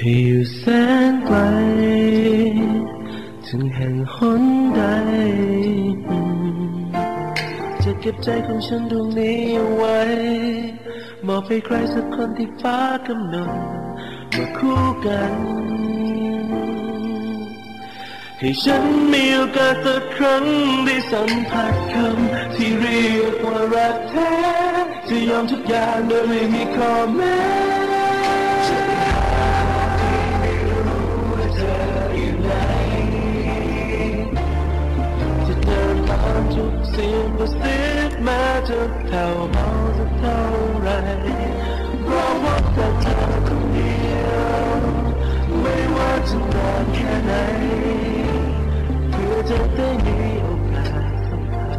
ให้อยู่แสนไกล ถึงแห่งหนใด จะเก็บใจของฉันดวงนี้เอาไว้ มอบให้ใครสักคนที่ฟ้ากำหนดมาคู่กัน ให้ฉันมีโอกาสสักครั้งได้สัมผัสคำที่เรียกว่ารักแท้ จะยอมทุกอย่างโดยไม่มีข้อแม้ จะแผ่วเบาสักเท่าไรเพราะว่าแต่เธอคนเดียวไม่ว่าจะนานแค่ไหนเพื่อจะได้มีโอกาสสัมผัส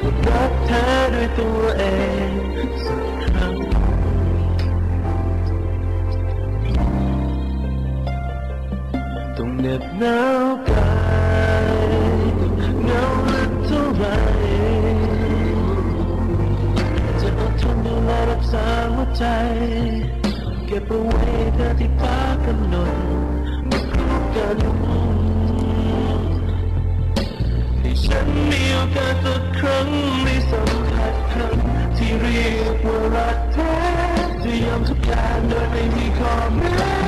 กับรักเธอด้วยตัวเองสักครั้ง ต้องเหน็บหนาวกายเหงาลึ ใจ เก็บเอาไว้เธอที่ฟ้ากำหนดมาคู่กันให้ฉันมีโอกาสสักครั้งได้สัมผัสคำที่เรียกว่ารักแท้จะยอมทุกอย่างโดยไม่มีข้อแม้